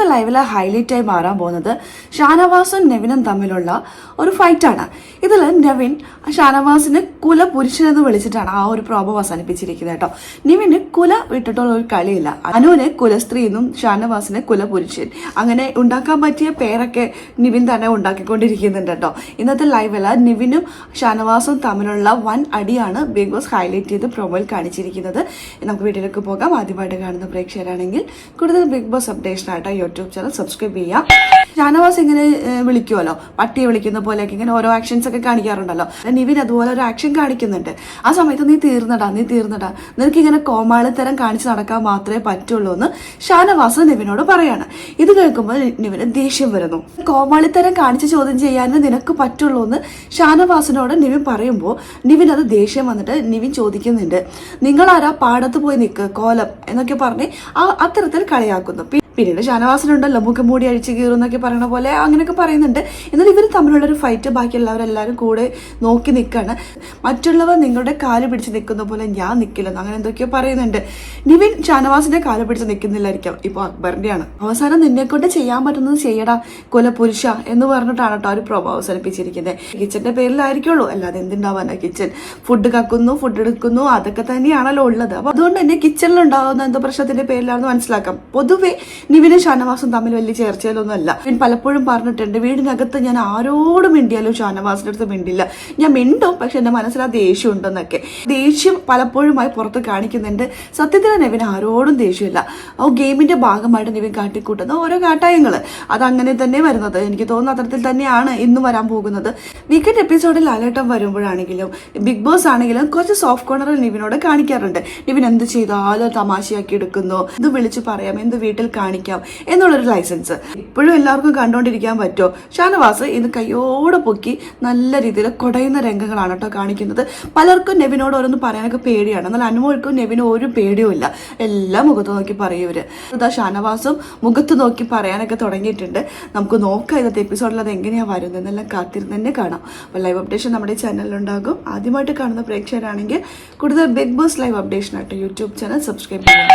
ഇന്നത്തെ ലൈവിലെ ഹൈലൈറ്റ് ആയി മാറാൻ പോകുന്നത് ഷാനവാസും നെവിനും തമ്മിലുള്ള ഒരു ഫൈറ്റാണ് ഇതിൽ നെവിൻ ഷാനവാസിന് കുല പുരുഷനെന്ന് വിളിച്ചിട്ടാണ് ആ ഒരു പ്രോബം അവസാനിപ്പിച്ചിരിക്കുന്നത് കേട്ടോ. നിവിന് കുല വിട്ടിട്ടുള്ള ഒരു കളിയില്ല. അനുവിന് കുലസ്ത്രീ എന്നും ഷാനവാസിന് കുലപുരുഷൻ അങ്ങനെ ഉണ്ടാക്കാൻ പറ്റിയ പേരൊക്കെ നിവിൻ തന്നെ ഉണ്ടാക്കിക്കൊണ്ടിരിക്കുന്നുണ്ട് കേട്ടോ. ഇന്നത്തെ ലൈവിൽ നിവിനും ഷാനവാസും തമ്മിലുള്ള വൻ അടിയാണ് ബിഗ് ബോസ് ഹൈലൈറ്റ് ചെയ്ത് പ്രൊമോയിൽ കാണിച്ചിരിക്കുന്നത്. നമുക്ക് വീട്ടിലേക്ക് പോകാം. ആദ്യമായിട്ട് കാണുന്ന പ്രേക്ഷകരാണെങ്കിൽ കൂടുതൽ ബിഗ് ബോസ് അപ്ഡേഷനായിട്ട് യൂട്യൂബ് ചാനൽ സബ്സ്ക്രൈബ് ചെയ്യാം ഷാനവാസ് ഇങ്ങനെ വിളിക്കുമല്ലോ പട്ടിയെ വിളിക്കുന്ന പോലെയൊക്കെ ഇങ്ങനെ ഓരോ ആക്ഷൻസ് ഒക്കെ കാണിക്കാറുണ്ടല്ലോ. നിവിൻ അതുപോലെ ഒരു ആക്ഷൻ കാണിക്കുന്നുണ്ട്. ആ സമയത്ത് നീ തീർന്നടാ നീ തീർന്നടാ. നിനക്ക് ഇങ്ങനെ കോമാളിത്തരം കാണിച്ച് നടക്കാൻ മാത്രമേ പറ്റുള്ളൂ എന്ന് ഷാനവാസ് നിവിനോട് പറയാണ്. ഇത് കേൾക്കുമ്പോൾ നിവിന് ദേഷ്യം വരുന്നു. കോമാളിത്തരം കാണിച്ച് ചോദ്യം ചെയ്യാൻ നിനക്ക് പറ്റുള്ളൂ എന്ന് ഷാനവാസിനോട് നിവിൻ പറയുമ്പോൾ നിവിൻ അത് ദേഷ്യം വന്നിട്ട് നിവിൻ ചോദിക്കുന്നുണ്ട്. നിങ്ങളാരാ പാടത്ത് പോയി നിൽക്ക് കോലം എന്നൊക്കെ പറഞ്ഞ് ആ അത്തരത്തിൽ കളിയാക്കുന്നു. പിന്നീട് ഷാനവാസിനുണ്ടല്ലോ മുഖം മൂടി അഴിച്ചു കീറും എന്നൊക്കെ പറയുന്ന പോലെ അങ്ങനെയൊക്കെ പറയുന്നുണ്ട്. എന്നാൽ ഇവർ തമ്മിലുള്ള ഒരു ഫൈറ്റ് ബാക്കിയുള്ളവരെല്ലാവരും കൂടെ നോക്കി നിൽക്കുകയാണ് മറ്റുള്ളവർ നിങ്ങളുടെ കാൽ പിടിച്ച് നിൽക്കുന്ന പോലെ ഞാൻ നിൽക്കില്ലെന്ന് അങ്ങനെ എന്തൊക്കെയോ പറയുന്നുണ്ട്. നിവിൻ ഷാനവാസിന്റെ കാൽ പിടിച്ച് നിൽക്കുന്നില്ലായിരിക്കാം. ഇപ്പോൾ അക്ബറിന്റെയാണ്. അവസാനം നിന്നെ കൊണ്ട് ചെയ്യാൻ പറ്റുന്നത് ചെയ്യടാ കൊല പുരുഷ എന്ന് പറഞ്ഞിട്ടാണ് കേട്ടോ ഒരു പ്രഭാവം അവസാനിപ്പിച്ചിരിക്കുന്നത്. കിച്ചന്റെ പേരിലായിരിക്കുള്ളൂ. അല്ലാതെ എന്തുണ്ടാവാനാ കിച്ചൻ? ഫുഡ് കക്കുന്നു ഫുഡ് എടുക്കുന്നു അതൊക്കെ തന്നെയാണല്ലോ ഉള്ളത്. അപ്പൊ അതുകൊണ്ട് തന്നെ കിച്ചണിൽ ഉണ്ടാകുന്ന എന്തോ പ്രശ്നത്തിന്റെ പേരിലാണെന്ന് മനസ്സിലാക്കാം. പൊതുവെ നിവിനും ഷാനവാസും തമ്മിൽ വലിയ ചേർച്ചയിലൊന്നും അല്ല. ഞാൻ പലപ്പോഴും പറഞ്ഞിട്ടുണ്ട് വീടിനകത്ത് ഞാൻ ആരോടും മിണ്ടിയാലും ഷാനവാസിന്റെ അടുത്ത് മിണ്ടില്ല. ഞാൻ മിണ്ടും പക്ഷെ എന്റെ മനസ്സിൽ ആ ദേഷ്യം ഉണ്ടെന്നൊക്കെ. ദേഷ്യം പലപ്പോഴുമായി പുറത്ത് കാണിക്കുന്നുണ്ട്. സത്യത്തിൽ നിവിൻ ആരോടും ദേഷ്യമില്ല. ആ ഗെയിമിന്റെ ഭാഗമായിട്ട് നിവിൻ കാട്ടിക്കൂട്ടുന്ന ഓരോ കാട്ടായങ്ങൾ അതങ്ങനെ തന്നെ വരുന്നത്. എനിക്ക് തോന്നുന്ന അത്തരത്തിൽ തന്നെയാണ് ഇന്നും വരാൻ പോകുന്നത്. വീക്കെൻഡ് എപ്പിസോഡിൽ അലേട്ടം വരുമ്പോഴാണെങ്കിലും ബിഗ് ബോസ് ആണെങ്കിലും കുറച്ച് സോഫ്റ്റ് കോർണറിൽ നിവിനോട് കാണിക്കാറുണ്ട്. നിവിൻ എന്ത് ചെയ്താലും തമാശയാക്കി എടുക്കുന്നു. എന്ത് വിളിച്ച് പറയാം എന്ത് വീട്ടിൽ കാണിക്കാം? എന്നുള്ളൊരു ലൈസൻസ്. ഇപ്പോഴും എല്ലാവർക്കും കണ്ടുകൊണ്ടിരിക്കാൻ പറ്റുമോ? ഷാനവാസ് ഇന്ന് കയ്യോടെ പൊക്കി നല്ല രീതിയിൽ കുടയുന്ന രംഗങ്ങളാണ് കേട്ടോ കാണിക്കുന്നത്. പലർക്കും നെവിനോട് ഓരോന്ന് പറയാനൊക്കെ പേടിയാണ്. എന്നാൽ അനുമോൾക്കും നെവിനും ഒരു പേടിയും ഇല്ല. എല്ലാം മുഖത്ത് നോക്കി പറയൂര് ഇതാ ഷാനവാസും മുഖത്ത് നോക്കി പറയാനൊക്കെ തുടങ്ങിയിട്ടുണ്ട്. നമുക്ക് നോക്കാം ഇന്നത്തെ എപ്പിസോഡിൽ അത് എങ്ങനെയാണ് വരുന്നതെന്നെല്ലാം കാത്തിരുന്ന് തന്നെ കാണാം. അപ്പോൾ ലൈവ് അപ്ഡേഷൻ നമ്മുടെ ചാനലിലുണ്ടാകും ആദ്യമായിട്ട് കാണുന്ന പ്രേക്ഷകരാണെങ്കിൽ കൂടുതൽ ബിഗ് ബോസ് ലൈവ് അപ്ഡേഷൻ ആയിട്ട് യൂട്യൂബ് ചാനൽ സബ്സ്ക്രൈബ് ചെയ്യാം.